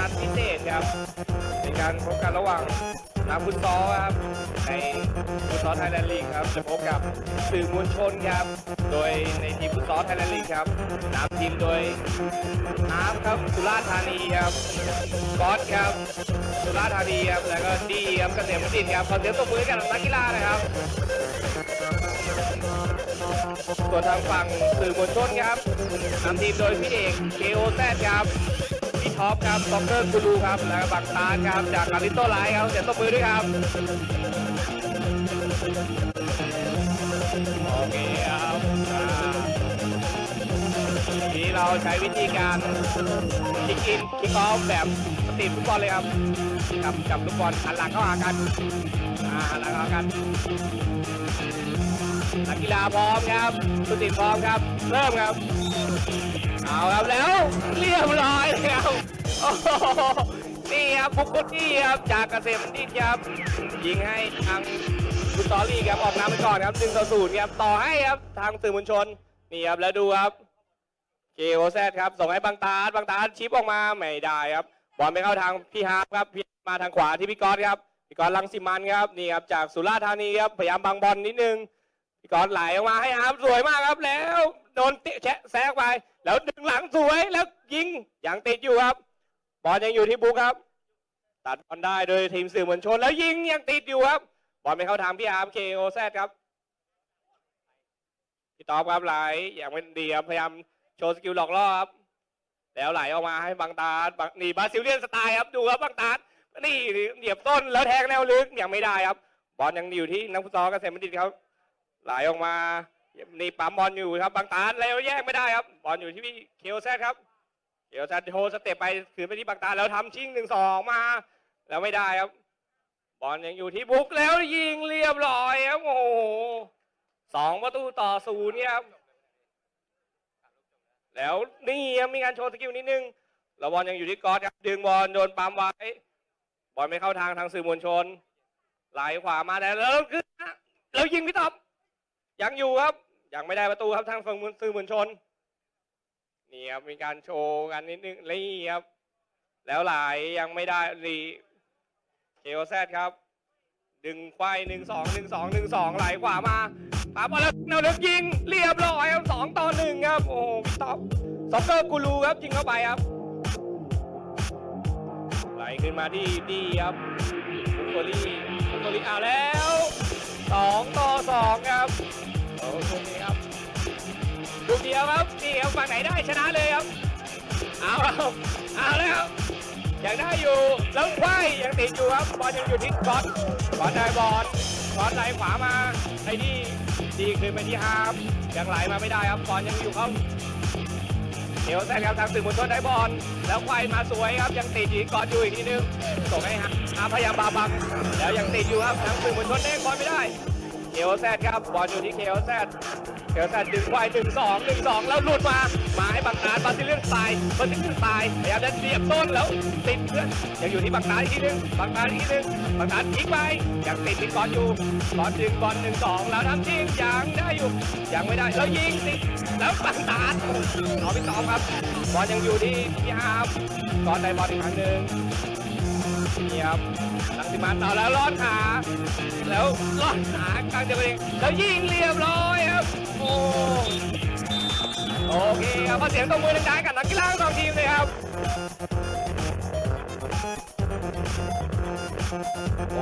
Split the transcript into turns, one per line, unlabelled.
นัดพิเศษครับ เป็นการพบกันระหว่างนักฟุตซอลครับในฟุตซอลไทยแลนด์ลีกครับจะพบกับสื่อมวลชนครับ โดยในทีมฟุตซอลไทยแลนด์ลีกครับนำทีมโดยอาร์ฟครับสุราษฎร์ธานีครับก๊อตครับสุราษฎร์ธานีครับแล้วก็ดีครับเกษมบัณฑิตครับขอเสียงตบมือให้กับนักกีฬานะครับส่วนทางฝั่งสื่อมวลชนครับนำทีมโดยพี่เอกเคโอแซดครับ ออปครับซ็อกเกอร์กูรูครับ และบังตาครับจากคาริโตไลท์ครับเสียงตบมือด้วยครับ โอเคครับทีนี้เราใช้วิธีการคิกอินคิกออฟแบบสตรีทฟุตบอลเลยครับกับกับลูกบอลหันหลังเข้าหากันอ่าหันหลังเข้าหากันนักกีฬาพร้อมครับสุติพร้อมครับ เริ่มครับ เอาครับแล้วเรียบร้อยแล้วโอ้โหนี่ครับบุกที่ครับจากเกษมบัณฑิตครับยิงให้ทางคุณตอรี่ครับออกน้ำไปก่อนครับหนึ่งต่อศูนย์ครับต่อให้ครับทางสื่อมวลชนนี่ครับแล้วดูครับเกโอแซครับส่งให้บางตาบางตาชิปออกมาไม่ได้ครับบอลไปเข้าทางพี่ฮาร์ปครับพี่มาทางขวาที่พี่ก๊อตครับพี่ก๊อตลังสิมันครับนี่ครับจากสุราษฎร์ธานีครับพยายามบังบอลนิดนึงพี่กอนไหลออกมาให้อาร์มสวยมากครับแล้วโดนเตะแชะแซกไป แล้วดึงหลังสวยแล้วยิงยังติดอยู่ครับ บอลยังอยู่ที่บุ๊กครับ ตัดบอลได้โดยทีมสื่อมวลชน แล้วยิงยังติดอยู่ครับ บอลไปเข้าทางพี่อาร์มเคโอแซครับพี่ตอบครับไหลอย่างเป็นดีครับพยายามโชว์สกิลหลอกล่อครับ แล้วไหลออกมาให้บางตาดบางนี่บาซิลเลียนสไตล์ครับดูครับบางตาดนี่เหยียบต้นแล้วแทงแนวลึกยังไม่ได้ครับ บอลยังอยู่ที่นักฟุตซอลเกษมบัณฑิตครับ ไหลออกมา นี่ปั๊มบอลอยู่ครับบางตาแล้วแยกไม่ได้ครับ บอลอยู่ที่พี่เคโอแซดครับเคโอแซดโทสเต็ปไปคืนไปที่บางตาแล้วทำชิงหนึ่งสองมา แล้วไม่ได้ครับ บอลยังอยู่ที่บุกแล้วยิงเรียบร้อยครับโอ้โหสองประตูต่อศูนย์เนี่ยครับแล้วนี่ครับมีการโชว์สกิลนิดนึงแล้วบอลยังอยู่ที่กอสครับดึงบอลโดนปั๊มไว้บอลไม่เข้าทางทางสื่อมวลชนไหลขวามาแต่แล้วขึ้นแล้วยิงพี่ต๊อบ ยังอยู่ครับ ยังไม่ได้ประตูครับทางฝั่งสื่อมวลชน นี่ครับมีการโชว์กันนิดนึงนี่ครับ แล้วไหลยังไม่ได้รีเคโอแซครับ ดึงควายหนึ่งสองหนึ่งสองหนึ่งสองไหลขวามาปั๊บอลแล้วแนวลึกยิง เรียบร้อยครับสองต่อหนึ่งครับ โอ้โหต๊อบซ็อกเกอร์กูรูครับยิงเข้าไปครับ ไหลขึ้นมาที่ดีครับบุโกลีบุโกลีเอาแล้วสองต่อสองครับ โอ้ตรงนี้ครับลูกเดียวครับนี่ครับฝั่งไหนได้ชนะเลยครับเอาครับเอาแล้วยังได้อยู่แล้วไว้ยังติดอยู่ครับบอลยังอยู่ที่ก๊อตก๊อตได้บอลก๊อตไหลขวามาไอ้นี่ดีคืนไปที่ฮาร์ยังไหลมาไม่ได้ครับบอลยังอยู่เขาเดี๋ยวแซงครับทางสื่อมวลชนได้บอลแล้วไขว้มาสวยครับยังติดอีกกอตอยู่อีกทีนึงส่งให้ฮาร์พยายามบาบังแล้วยังติดอยู่ครับทางสื่อมวลชนเด้งบอลไม่ได้ เคโอแซดครับบอลอยู่ที่เคโอแซดเคโอแซดดึงควายหนึ่งสองหนึ่งสองแล้วหลุดมามาให้บังนาดบาซิเลียนตายบาซิเลียนตายพยายามจะเสียบต้นแล้วติดเพื่อนยังอยู่ที่บังนาดอีกทีหนึงบังนาดอีกทีหนึงบังนาดทิ้งไปยังติดที่ก่อนอยู่ก่อนดึงบอลหนึ่งสองแล้วทำจริงยังได้อยู่ยังไม่ได้แล้วยิงติดแล้วบังนาดเอาไปสองครับบอลยังอยู่ที่ที่ฮาร์ก่อนได้บอลอีกครั้งหนึ่ง นี่ครับลังสิมันเอาแล้วลอดขาแล้วลอดขากลางจะไปแล้วยิงเรียบร้อยครับ โอ้โอเคครับขอเสียงตบมือดังๆกับนักกีฬาทั้งสองทีมเลยครับโอ